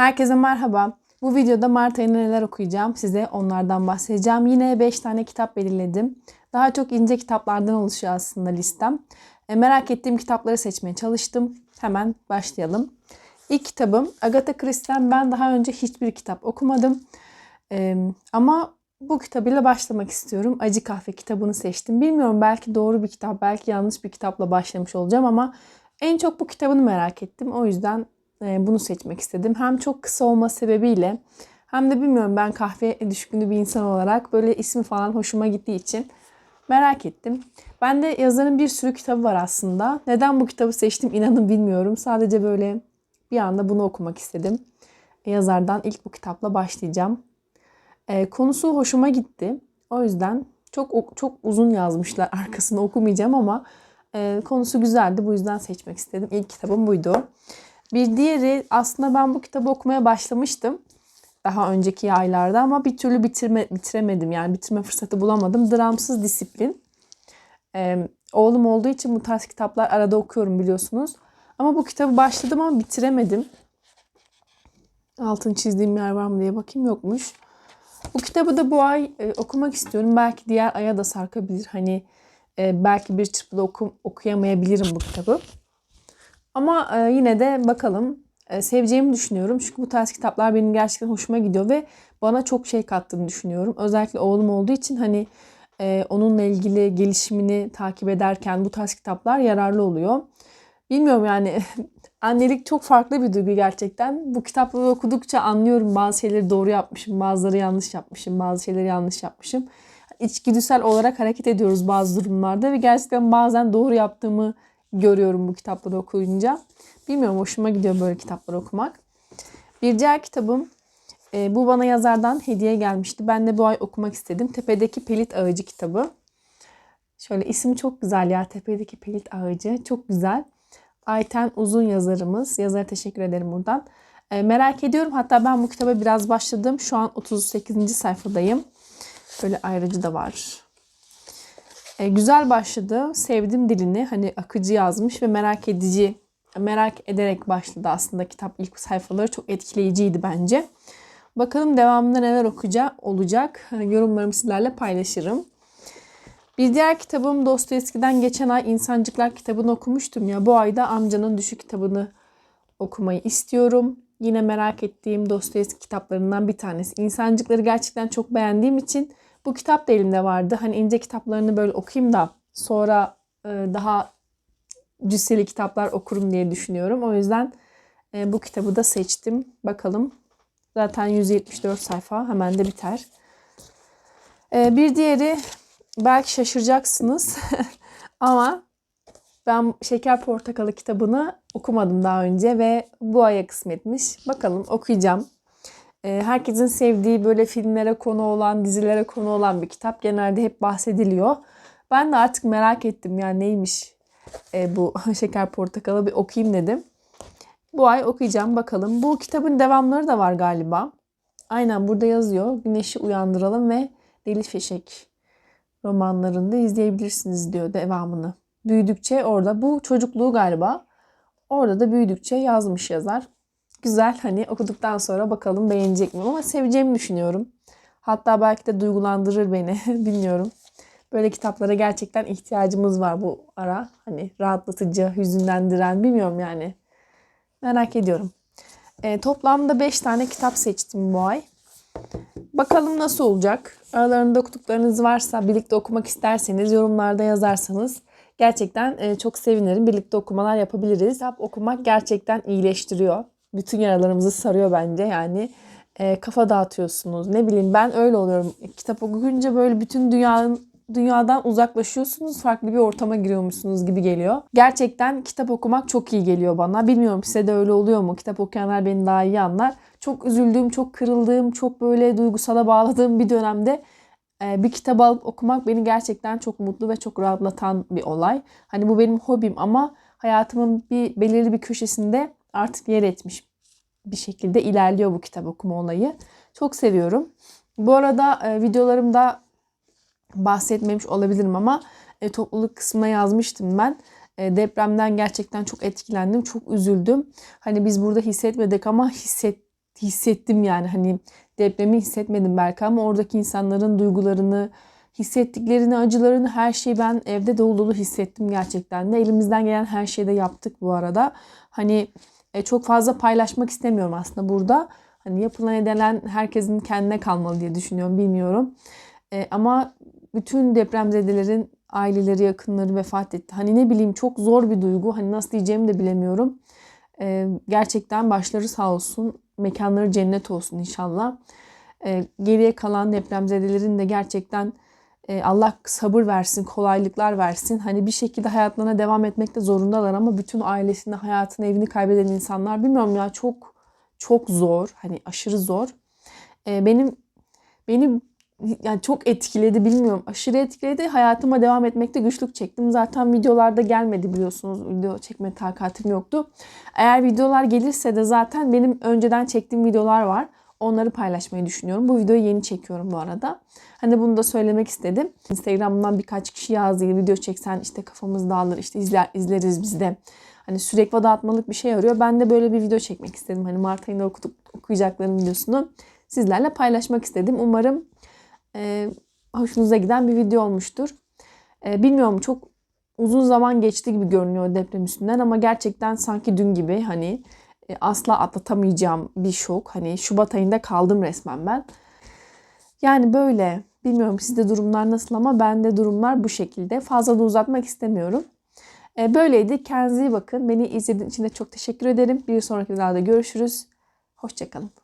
Herkese merhaba. Bu videoda Mart ayında neler okuyacağım size onlardan bahsedeceğim. Yine 5 tane kitap belirledim. Daha çok ince kitaplardan oluşuyor aslında listem. E, merak ettiğim kitapları seçmeye çalıştım. Hemen başlayalım. İlk kitabım Agatha Christie'den ben daha önce hiçbir kitap okumadım. E, ama bu kitabıyla başlamak istiyorum. Acı Kahve kitabını seçtim. Bilmiyorum belki doğru bir kitap, belki yanlış bir kitapla başlamış olacağım ama en çok bu kitabını merak ettim. O yüzden bunu seçmek istedim. Hem çok kısa olma sebebiyle hem de bilmiyorum ben kahve düşkünü bir insan olarak böyle ismi falan hoşuma gittiği için merak ettim. Ben de yazarın bir sürü kitabı var aslında. Neden bu kitabı seçtim inanın bilmiyorum. Sadece böyle bir anda bunu okumak istedim. Yazardan ilk bu kitapla başlayacağım. E, konusu hoşuma gitti. O yüzden çok çok uzun yazmışlar arkasını okumayacağım ama e, konusu güzeldi. Bu yüzden seçmek istedim. İlk kitabım buydu. Bir diğeri aslında ben bu kitabı okumaya başlamıştım daha önceki aylarda ama bir türlü bitirme, bitiremedim. Yani bitirme fırsatı bulamadım. Dramsız Disiplin. Ee, oğlum olduğu için bu tarz kitaplar arada okuyorum biliyorsunuz. Ama bu kitabı başladım ama bitiremedim. Altın çizdiğim yer var mı diye bakayım yokmuş. Bu kitabı da bu ay e, okumak istiyorum. Belki diğer aya da sarkabilir. Hani e, belki bir çırpıda oku, okuyamayabilirim bu kitabı. Ama e, yine de bakalım e, seveceğimi düşünüyorum. Çünkü bu tarz kitaplar benim gerçekten hoşuma gidiyor ve bana çok şey kattığını düşünüyorum. Özellikle oğlum olduğu için hani e, onunla ilgili gelişimini takip ederken bu tarz kitaplar yararlı oluyor. Bilmiyorum yani annelik çok farklı bir duygu gerçekten. Bu kitapları okudukça anlıyorum bazı şeyleri doğru yapmışım, bazıları yanlış yapmışım, bazı şeyleri yanlış yapmışım. İçgüdüsel olarak hareket ediyoruz bazı durumlarda ve gerçekten bazen doğru yaptığımı görüyorum bu kitapları okuyunca. Bilmiyorum hoşuma gidiyor böyle kitapları okumak. Bir diğer kitabım e, bu bana yazardan hediye gelmişti. Ben de bu ay okumak istedim. Tepedeki Pelit Ağacı kitabı. Şöyle ismi çok güzel ya. Tepedeki Pelit Ağacı. Çok güzel. Ayten Uzun yazarımız. Yazara teşekkür ederim buradan. E, merak ediyorum. Hatta ben bu kitaba biraz başladım. Şu an 38. sayfadayım. Böyle ayrıcı da var. E, güzel başladı. Sevdim dilini. Hani akıcı yazmış ve merak edici, merak ederek başladı aslında kitap ilk sayfaları. Çok etkileyiciydi bence. Bakalım devamında neler okuyacak olacak. Yorumlarımı sizlerle paylaşırım. Bir diğer kitabım Dostoyevski'den geçen ay İnsancıklar kitabını okumuştum ya. Bu ayda Amcanın Düşük kitabını okumayı istiyorum. Yine merak ettiğim Dostoyevski kitaplarından bir tanesi. İnsancıkları gerçekten çok beğendiğim için bu kitap da elimde vardı. Hani ince kitaplarını böyle okuyayım da sonra e, daha cüsseli kitaplar okurum diye düşünüyorum. O yüzden e, bu kitabı da seçtim. Bakalım. Zaten 174 sayfa hemen de biter. E, bir diğeri belki şaşıracaksınız ama ben Şeker Portakalı kitabını okumadım daha önce ve bu aya kısmetmiş. Bakalım okuyacağım. Ee, herkesin sevdiği böyle filmlere konu olan, dizilere konu olan bir kitap. Genelde hep bahsediliyor. Ben de artık merak ettim yani neymiş e, bu Şeker Portakalı bir okuyayım dedim. Bu ay okuyacağım bakalım. Bu kitabın devamları da var galiba. Aynen burada yazıyor. Güneşi uyandıralım ve Deli Feşek romanlarında izleyebilirsiniz diyor devamını. Büyüdükçe orada bu çocukluğu galiba. Orada da büyüdükçe yazmış yazar güzel hani okuduktan sonra bakalım beğenecek miyim ama seveceğimi düşünüyorum. Hatta belki de duygulandırır beni bilmiyorum. Böyle kitaplara gerçekten ihtiyacımız var bu ara. Hani rahatlatıcı, hüzünlendiren bilmiyorum yani. Merak ediyorum. E, toplamda 5 tane kitap seçtim bu ay. Bakalım nasıl olacak. Aralarında okuduklarınız varsa, birlikte okumak isterseniz yorumlarda yazarsanız gerçekten e, çok sevinirim. Birlikte okumalar yapabiliriz. Kitap okumak gerçekten iyileştiriyor bütün yaralarımızı sarıyor bence. Yani e, kafa dağıtıyorsunuz. Ne bileyim ben öyle oluyorum. Kitap okuyunca böyle bütün dünyanın dünyadan uzaklaşıyorsunuz. Farklı bir ortama giriyormuşsunuz gibi geliyor. Gerçekten kitap okumak çok iyi geliyor bana. Bilmiyorum size de öyle oluyor mu? Kitap okuyanlar beni daha iyi anlar. Çok üzüldüğüm, çok kırıldığım, çok böyle duygusala bağladığım bir dönemde e, bir kitap alıp okumak beni gerçekten çok mutlu ve çok rahatlatan bir olay. Hani bu benim hobim ama hayatımın bir belirli bir köşesinde artık yer etmiş bir şekilde ilerliyor bu kitap okuma olayı. Çok seviyorum. Bu arada e, videolarımda bahsetmemiş olabilirim ama e, topluluk kısmına yazmıştım ben. E, depremden gerçekten çok etkilendim, çok üzüldüm. Hani biz burada hissetmedik ama hisset hissettim yani hani depremi hissetmedim belki ama oradaki insanların duygularını, hissettiklerini, acılarını her şeyi ben evde dolu dolu hissettim gerçekten de. Elimizden gelen her şeyi de yaptık bu arada. Hani e, çok fazla paylaşmak istemiyorum aslında burada. Hani yapılan edilen herkesin kendine kalmalı diye düşünüyorum bilmiyorum. E, ama bütün depremzedelerin aileleri, yakınları vefat etti. Hani ne bileyim çok zor bir duygu. Hani nasıl diyeceğimi de bilemiyorum. E, gerçekten başları sağ olsun. Mekanları cennet olsun inşallah. E, geriye kalan depremzedelerin de gerçekten Allah sabır versin, kolaylıklar versin. Hani bir şekilde hayatlarına devam etmekte zorundalar ama bütün ailesini, hayatını, evini kaybeden insanlar bilmiyorum ya çok çok zor. Hani aşırı zor. E, benim benim yani çok etkiledi bilmiyorum. Aşırı etkiledi. Hayatıma devam etmekte güçlük çektim. Zaten videolarda gelmedi biliyorsunuz. Video çekme takatim yoktu. Eğer videolar gelirse de zaten benim önceden çektiğim videolar var. Onları paylaşmayı düşünüyorum. Bu videoyu yeni çekiyorum bu arada. Hani bunu da söylemek istedim. Instagram'dan birkaç kişi yazdı. Video çeksen işte kafamız dağılır, işte izler, izleriz biz de. Hani sürekli dağıtmalık bir şey arıyor. Ben de böyle bir video çekmek istedim. Hani Mart ayında okuduk, okuyacaklarım videosunu sizlerle paylaşmak istedim. Umarım e, hoşunuza giden bir video olmuştur. E, bilmiyorum çok uzun zaman geçti gibi görünüyor deprem üstünden ama gerçekten sanki dün gibi hani e, asla atlatamayacağım bir şok. Hani Şubat ayında kaldım resmen ben. Yani böyle bilmiyorum sizde durumlar nasıl ama bende durumlar bu şekilde. Fazla da uzatmak istemiyorum. E, böyleydi. Kendinize iyi bakın. Beni izlediğiniz için de çok teşekkür ederim. Bir sonraki videoda görüşürüz. Hoşçakalın.